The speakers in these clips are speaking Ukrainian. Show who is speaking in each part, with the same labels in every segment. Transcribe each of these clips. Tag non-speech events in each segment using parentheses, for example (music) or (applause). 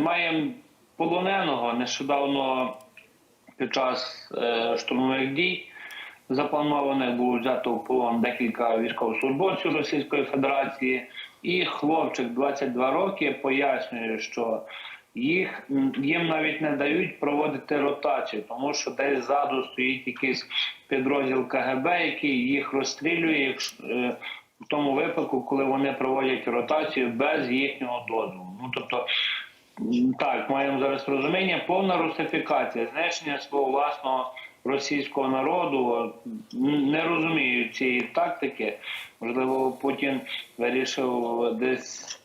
Speaker 1: маємо полоненого нещодавно під час е, штурмових дій. Заплановане було взято в полон декілька військовослужбовців Російської Федерації, і хлопчик 22 роки пояснює, що їх їм навіть не дають проводити ротацію, тому що десь ззаду стоїть якийсь підрозділ КГБ, який їх розстрілює е, в тому випадку, коли вони проводять ротацію без їхнього дозволу. Ну тобто. Так, маємо зараз розуміння, повна русифікація, знищення свого власного російського народу. Не розумію цієї тактики. Можливо, Путін вирішив десь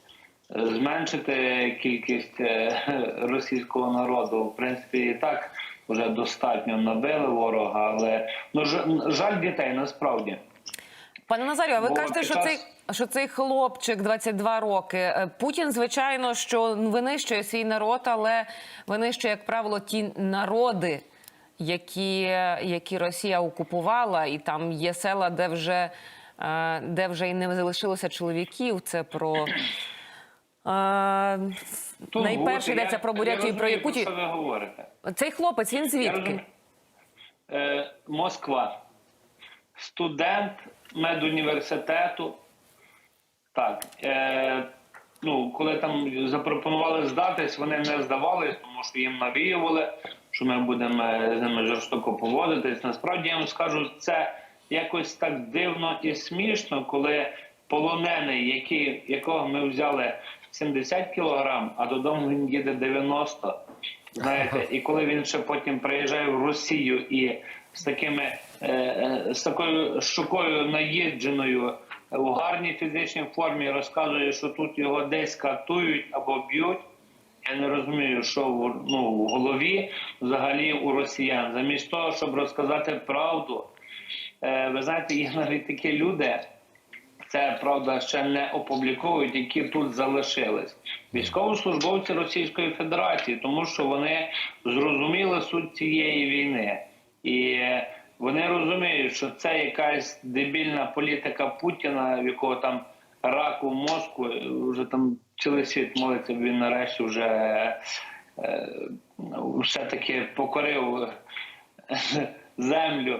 Speaker 1: зменшити кількість е, (laughs) російського народу. В принципі, і так вже достатньо набили ворога, але ну жаль дітей насправді.
Speaker 2: Пане Назарю, а ви
Speaker 1: Бо
Speaker 2: кажете, що
Speaker 1: час-
Speaker 2: цей що цей хлопчик 22 роки. е, Путін, звичайно, що винищує свій народ, але винищує, як правило, ті народи, які, які Росія окупувала, і там є села, де вже, е, де вже і не залишилося чоловіків. Це про. е,
Speaker 1: Тут
Speaker 2: Найперше
Speaker 1: от я-
Speaker 2: про Бурятію і про Якутію. Цей хлопець, він звідки?
Speaker 1: Е, Москва. Студент медуніверситету. Так. Е, ну, коли там запропонували здатись, вони не здавались, тому що їм навіювали, що ми будемо е, з ними жорстоко поводитись. Насправді я вам скажу, це якось так дивно і смішно, коли полонений, який, якого ми взяли 70 кілограм, а додому він їде 90. Знаєте, і коли він ще потім приїжджає в Росію і з такими з такою щокою наїдженою у гарній фізичній формі розказує, що тут його десь катують або б'ють. Я не розумію, що в, ну, в голові взагалі у росіян. Замість того, щоб розказати правду, е, ви знаєте, є навіть такі люди, це правда ще не опубліковують, які тут залишились. Військовослужбовці Російської Федерації, тому що вони зрозуміли суть цієї війни. І вони розуміють, що це якась дебільна політика Путіна, в якого там рак у мозку, вже там цілий світ молиться, він нарешті вже е, все-таки покорив землю.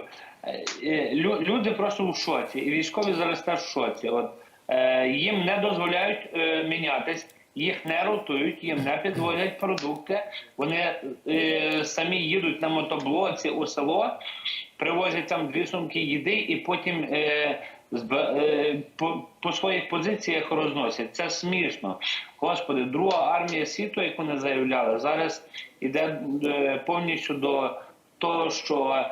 Speaker 1: Е, лю- Люди просто в шоці, і військові зараз теж в шоці. От е, їм не дозволяють е, мінятись, їх не ротують, їм не підвозять продукти. Вони е, самі їдуть на мотоблоці у село, привозять там дві сумки їди, і потім е, е, по, по своїх позиціях розносять. Це смішно. Господи, друга армія світу, як вони заявляли, зараз іде е, повністю до того, що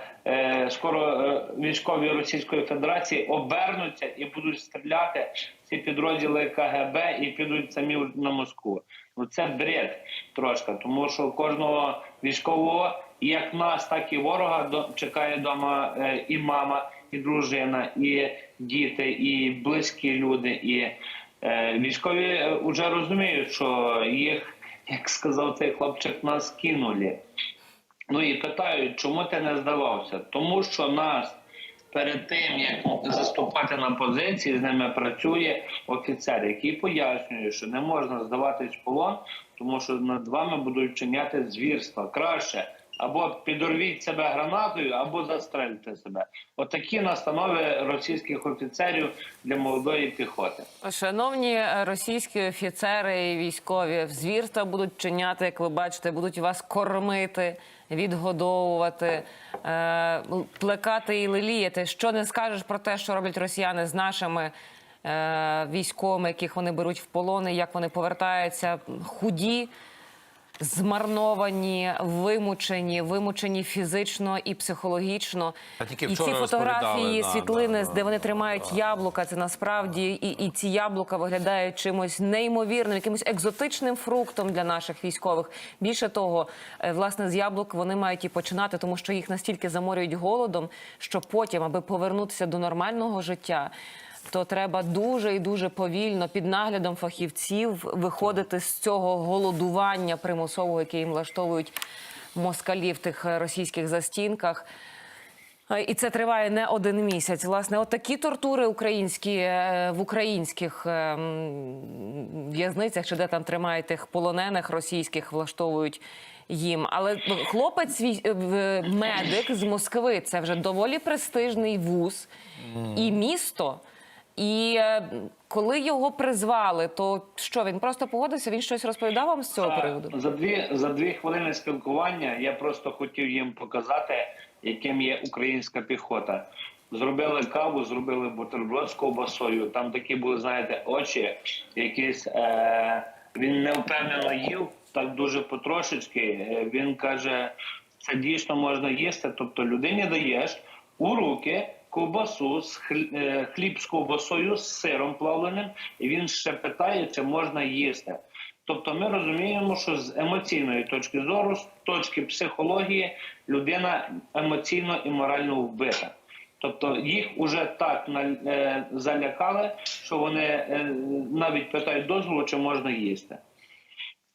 Speaker 1: скоро е, військові Російської Федерації обернуться і будуть стріляти ці підрозділи КГБ і підуть самі на Москву. Ну це бред трошки, тому що кожного військового, як нас, так і ворога чекає вдома е, і мама, і дружина, і діти, і близькі люди. І е, військові вже розуміють, що їх, як сказав цей хлопчик, нас кинули. Ну і питають, чому ти не здавався? Тому що нас перед тим, як заступати на позиції, з ними працює офіцер, який пояснює, що не можна здаватись в полон, тому що над вами будуть вчиняти звірства. Краще або підорвіть себе гранатою, або застрельте себе. Отакі настанови російських офіцерів для молодої піхоти.
Speaker 2: Шановні е, російські офіцери і військові, звірства будуть чиняти, як ви бачите, будуть вас кормити, відгодовувати, е, плекати і леліяти. Що не скажеш про те, що роблять росіяни з нашими е, військовими, яких вони беруть в полони, як вони повертаються худі. Змарновані, вимучені, вимучені фізично і психологічно.
Speaker 3: А тільки
Speaker 2: і ці фотографії,
Speaker 3: да,
Speaker 2: світлини,
Speaker 3: да, да,
Speaker 2: де вони тримають яблука, це насправді і, і ці яблука виглядають чимось неймовірним, якимось екзотичним фруктом для наших військових. Більше того, е, власне, з яблук вони мають і починати, тому що їх настільки заморюють голодом, що потім, аби повернутися до нормального життя. То треба дуже і дуже повільно під наглядом фахівців виходити з цього голодування примусового, яке їм влаштовують москалі в тих е, російських застінках. Е, І це триває не один місяць. Власне, от такі тортури українські е, в українських е, в'язницях, чи де там тримають тих полонених російських, влаштовують їм. Але хлопець свій медик з Москви це вже доволі престижний вуз і місто. І е, коли його призвали, то що він просто погодився? Він щось розповідав вам з цього приводу?
Speaker 1: За дві за дві хвилини спілкування я просто хотів їм показати, яким є українська піхота. Зробили каву, зробили бутерброд з ковбасою. Там такі були, знаєте, очі, якісь е, він не впевнено їв, так дуже потрошечки. Е, Він каже, це дійсно можна їсти. Тобто людині даєш у руки ковбасу з е, хліб з ковбасою, з сиром плавленим, і він ще питає, чи можна їсти. Тобто ми розуміємо, що з емоційної точки зору, з точки психології, людина емоційно і морально вбита. Тобто їх уже так е, залякали, що вони е, навіть питають дозволу, чи можна їсти.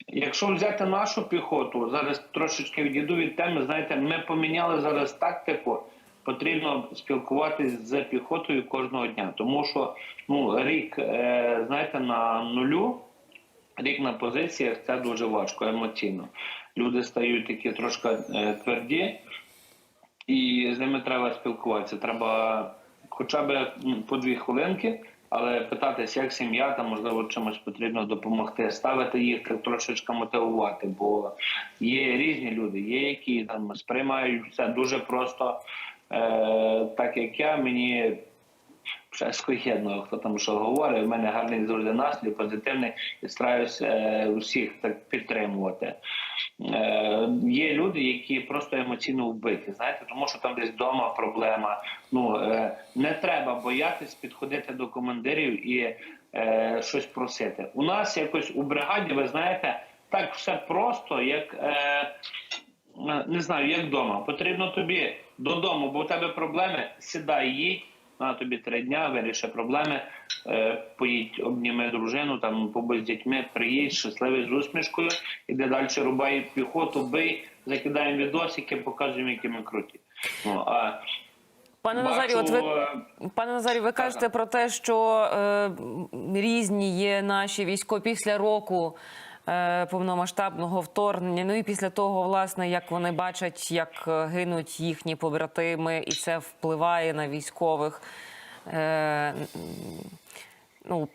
Speaker 1: Якщо взяти нашу піхоту, зараз трошечки відійду від теми, знаєте, ми поміняли зараз тактику. Потрібно спілкуватись з піхотою кожного дня, тому що ну рік, е, знаєте, на нулю, рік на позиціях це дуже важко емоційно. Люди стають такі трошки е, тверді, і з ними треба спілкуватися. Треба хоча б по дві хвилинки, але питатися, як сім'я, там можливо чимось потрібно допомогти, ставити їх трошечки мотивувати, бо є різні люди, є які там сприймають все дуже просто, так як я, мені. Скоєдно, хто там що говорить. У мене гарний завжди настрій, позитивний і стараюсь е, усіх так підтримувати. Е, є люди, які просто емоційно вбиті, знаєте, тому що там десь вдома проблема. Ну е, не треба боятись підходити до командирів і е, щось просити. У нас якось у бригаді, ви знаєте, так все просто, як. Е, е, не знаю, як вдома. Потрібно тобі додому, бо у тебе проблеми, сідай, їдь, на тобі три дня, виріши проблеми, е, поїдь, обніми дружину, там побудь з дітьми, приїдь, щасливий з усмішкою, іди далі, рубай піхоту, бий, закидаємо відосики, показуємо, які ми круті. Ну, а
Speaker 2: Пане Назарі, от ви
Speaker 1: е,
Speaker 2: Пане Назарі, ви кажете про те, що е, різні є наші військові після року повномасштабного вторгнення. Ну і після того, власне, як вони бачать, як е, гинуть їхні побратими, і це впливає на військових. Е, ну,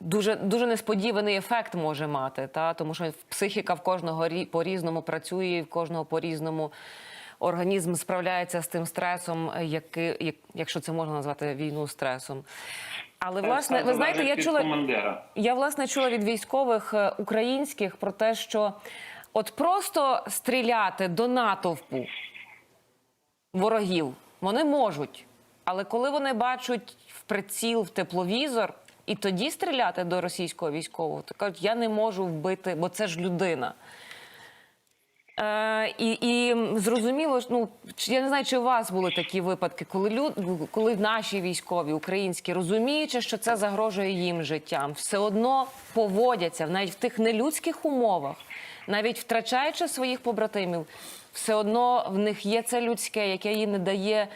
Speaker 2: Дуже дуже несподіваний ефект може мати, та тому що психіка в кожного рі- по-різному працює, в кожного по-різному організм справляється з тим стресом, який, якщо це можна назвати війну стресом. Але власне, ви знаєте, я чула я власне чула від військових е, українських про те, що от просто стріляти до натовпу ворогів вони можуть, але коли вони бачать в приціл, в тепловізор, і тоді стріляти до російського військового, то кажуть, я не можу вбити, бо це ж людина. Е, і, і зрозуміло, ну я не знаю, чи у вас були такі випадки, коли люд, коли наші військові українські розуміючи, що це загрожує їм життям, все одно поводяться навіть в тих нелюдських умовах, навіть втрачаючи своїх побратимів, все одно в них є це людське, яке їм не дає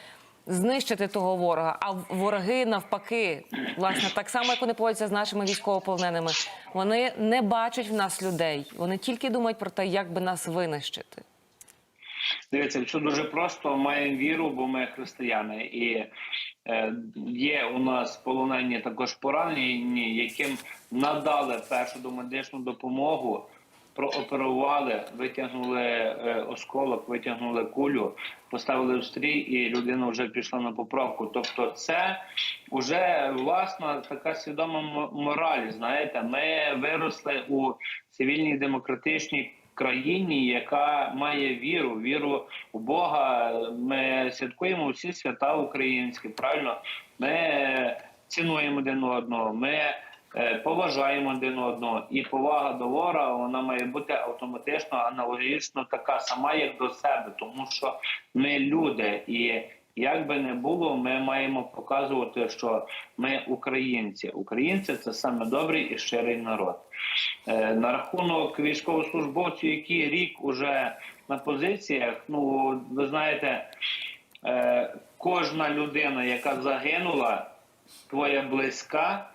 Speaker 2: знищити того ворога. А вороги навпаки, власне, так само як вони поводяться з нашими військовополоненими, вони не бачать в нас людей. Вони тільки думають про те, як би нас винищити.
Speaker 1: Дивіться, все дуже просто. Маємо віру, бо ми християни, і е, є у нас полонені також поранені, яким надали першу домедичну допомогу, прооперували, витягнули е, осколок, витягнули кулю, поставили в стрій, і людина вже пішла на поправку. Тобто, це вже власна така свідома мораль. Знаєте, ми виросли у цивільній демократичній країні, яка має віру, віру у Бога. Ми святкуємо всі свята українські. Правильно, ми цінуємо один одного. Ми поважаємо один одного, і повага до ворога вона має бути автоматично аналогічно така сама, як до себе, тому що ми люди і. Як би не було, ми маємо показувати, що ми українці. Українці це саме добрий і щирий народ. Е, на рахунок військовослужбовців, які рік уже на позиціях, ну ви знаєте, е, кожна людина, яка загинула, твоя близька,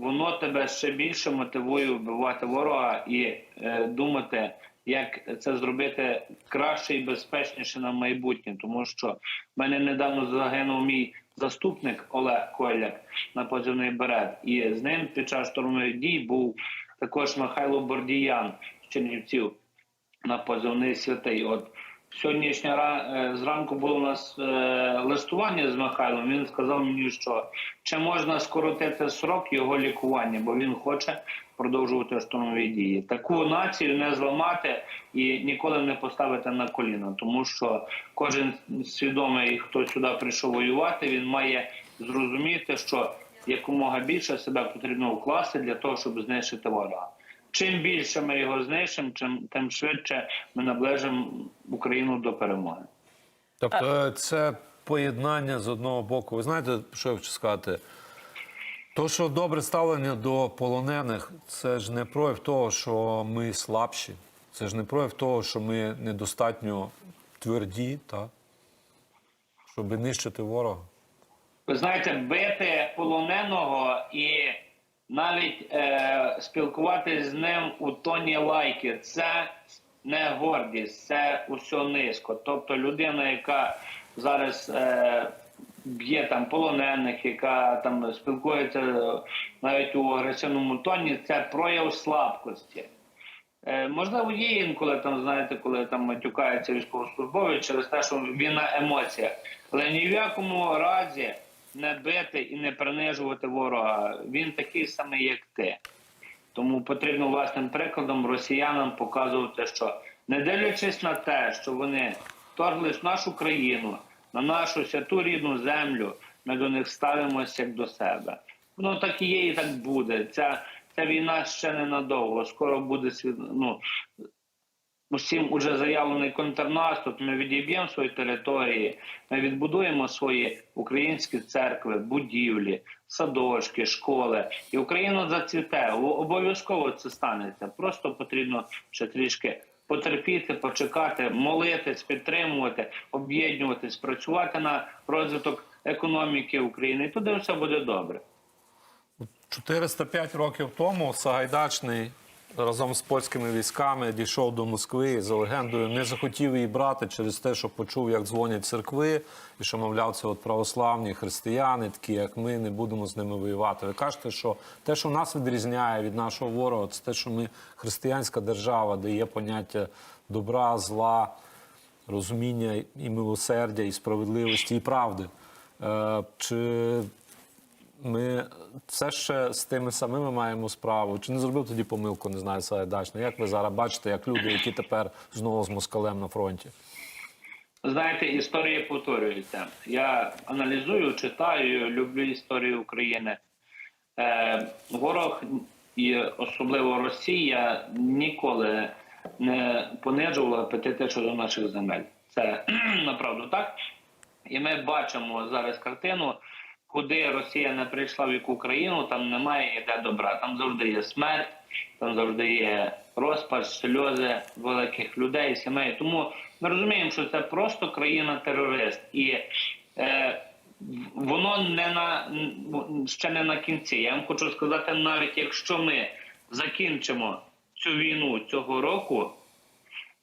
Speaker 1: воно тебе ще більше мотивує вбивати ворога і е, думати, як це зробити краще і безпечніше на майбутнє. Тому що в мене недавно загинув мій заступник Олег Коляк на позивний берет, і з ним під час штурмових дій був також Михайло Бордіян з Чернівців на позивний святий. От сьогоднішня ра- е, зранку було у нас е, листування з Михайлом. Він сказав мені, що чи можна скоротити срок його лікування, бо він хоче продовжувати штурмові дії. Таку націю не зламати і ніколи не поставити на коліна, тому що кожен свідомий, хто сюди прийшов воювати, він має зрозуміти, що якомога більше себе потрібно вкласти для того, щоб знищити ворога. Чим більше ми його знищимо, чим тим швидше ми наближимо Україну до перемоги.
Speaker 3: Тобто е, це поєднання з одного боку. Ви знаєте, що я хочу сказати? То, що добре ставлення до полонених, це ж не прояв того, що ми слабші. Це ж не прояв того, що ми недостатньо тверді, так? щоб нищити ворога.
Speaker 1: Ви знаєте, бити полоненого і навіть е, спілкуватися з ним у тоні лайки це не гордість, це усе низько. Тобто людина, яка зараз е, б'є там полонених, яка там спілкується е, навіть у агресивному тоні, це прояв слабкості. Е, можливо, є інколи там, знаєте, коли там матюкається військовослужбовець через те, що він на емоціях. Але ні в якому разі не бити і не принижувати ворога. Він такий самий, як ти. Тому потрібно власним прикладом росіянам показувати, що не дивлячись на те, що вони вторглись в нашу країну, на нашу святу рідну землю, ми до них ставимося як до себе. Воно так і є, і так буде. Ця, ця війна ще ненадовго. Скоро буде. Ну, усім уже заявлений контрнаступ. Ми відіб'ємо свої території, ми відбудуємо свої українські церкви, будівлі, садочки, школи, і Україна зацвіте. Обов'язково це станеться. Просто потрібно ще трішки. Потерпіти, почекати, молитись, підтримувати, об'єднуватись, працювати на розвиток економіки України, і туди все буде добре.
Speaker 3: 405 років тому Сагайдачний разом з польськими військами дійшов до Москви і, за легендою не захотів її брати через те, що почув, як дзвонять церкви, і що, мовляв, це от православні християни, такі як ми, не будемо з ними воювати. Ви кажете, що те, що нас відрізняє від нашого ворога, це те, що ми християнська держава, де є поняття добра, зла, розуміння і милосердя, і справедливості, і правди. Е, чи ми все ще з тими самими маємо справу. Чи не зробив тоді помилку, не знаю, Саєдачний? Як ви зараз бачите, як люди, які тепер знову з москалем на фронті?
Speaker 1: Знаєте, історія повторюється. Я аналізую, читаю, люблю історію України. Е, ворог і особливо Росія ніколи не понижувала апетити щодо наших земель. Це (clears throat) направду так. І ми бачимо зараз картину, куди Росія не прийшла в яку країну, там немає ніде добра. Там завжди є смерть, там завжди є розпач, сльози великих людей, сімей. Тому ми розуміємо, що це просто країна-терорист. І е, воно не на ще не на кінці. Я вам хочу сказати, навіть якщо ми закінчимо цю війну цього року,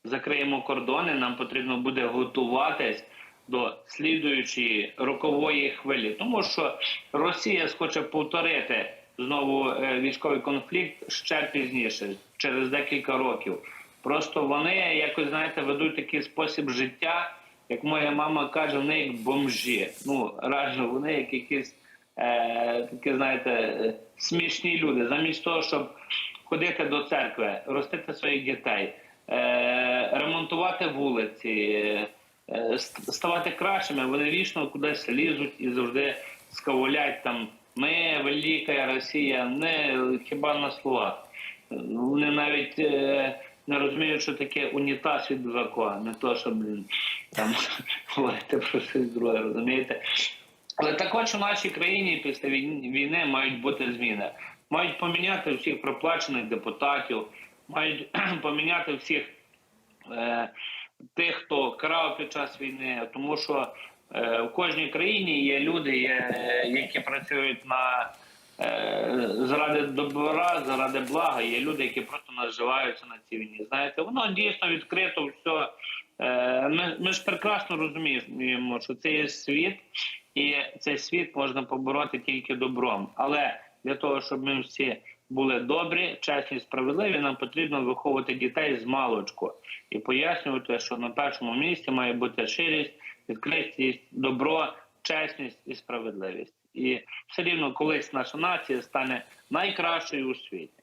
Speaker 1: закриємо кордони, нам потрібно буде готуватись до слідуючої рокової хвилі, тому що Росія схоче повторити знову е, військовий конфлікт ще пізніше, через декілька років. Просто вони якось знаєте ведуть такий спосіб життя, як моя мама каже, вони як бомжі. Ну реально, вони як якісь е, такі, знаєте, е, смішні люди. Замість того, щоб ходити до церкви, ростити своїх дітей, е, ремонтувати вулиці, ставати кращими, вони вічно кудись лізуть і завжди скавулять там. Ми велика Росія, не хіба на словах. Вони навіть е, не розуміють, що таке унітаз від ВКО, не то, що блін, там (laughs) говорити про щось друге, розумієте? Але також у нашій країні після війни мають бути зміни. Мають поміняти всіх проплачених депутатів, мають (clears throat) поміняти всіх е, тих, хто крав під час війни, тому що Е, В кожній країні є люди, є, які працюють на е, заради добра, заради блага. Є люди, які просто наживаються на цій війні. Знаєте, воно дійсно відкрито все. Е, Ми, ми ж прекрасно розуміємо, що це є світ, і цей світ можна побороти тільки добром. Але для того, щоб ми всі були добрі, чесні, справедливі, нам потрібно виховувати дітей з малочку і пояснювати, що на першому місці має бути ширість, відкритість, добро, чесність і справедливість. І все рівно колись наша нація стане найкращою у світі.